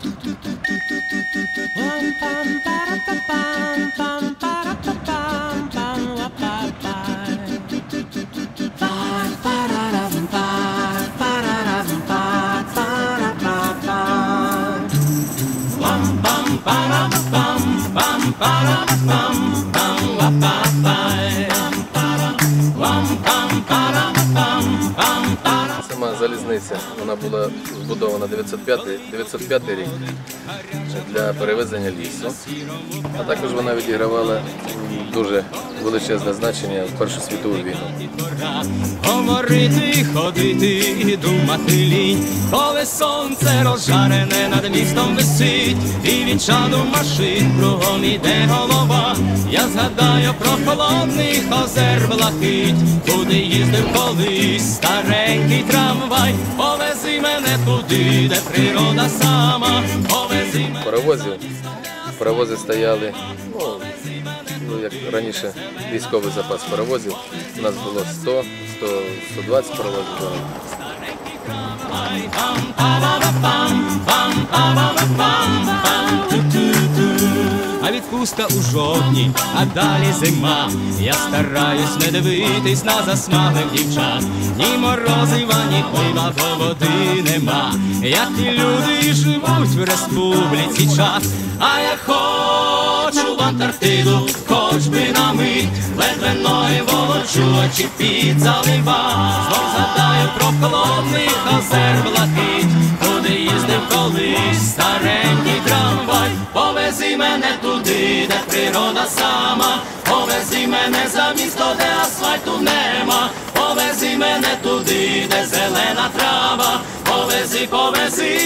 Bum, bum, parum bum bum parum bum bum bum bum. Bum bum parum bum bum parum bum bum bum bum. Bum bum parum. Залізниця вона була збудована 905, 905 рік для перевезення лісу. А також вона відігравала дуже величезне значення в Першу світову війну. Говорити, ходити думати лінь, коли сонце розжарене над містом висить, і від чаду машин кругом іде голова. Я згадаю про холодний озер блакить, куди їздив колись старенький трамвай. Повези мене туди, де природа сама, повези мене. Паровозів, паровози стояли, ну, ну, як раніше військовий запас паровозів. У нас було 100, 100 120 паровозів. Відпустка у жовтні, а далі зима. Я стараюсь не дивитись на засмаглих дівчат. Ні морозива, ні пива, бо води нема. Як ті люди живуть в республіці чат. А я хочу в Антарктиду, хоч би на мить, ледве ноги волочу, очі під залива. Знов згадаю про холодний озер блакить, куди їздив колись старенький трамвай. Повези мене туди, де природа сама, повези мене за місто, де асфальту нема, повези мене туди, де зелена трава, повези, повези.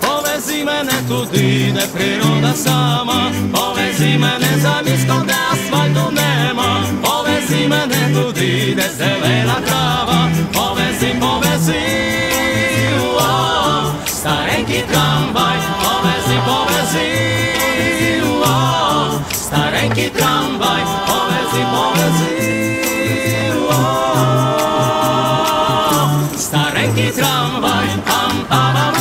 Повези мене туди, де природа сама, повези мене за місто, де Jaki tramwaj, powezy, powezy o. Stareńki tramwaj, tam, tam.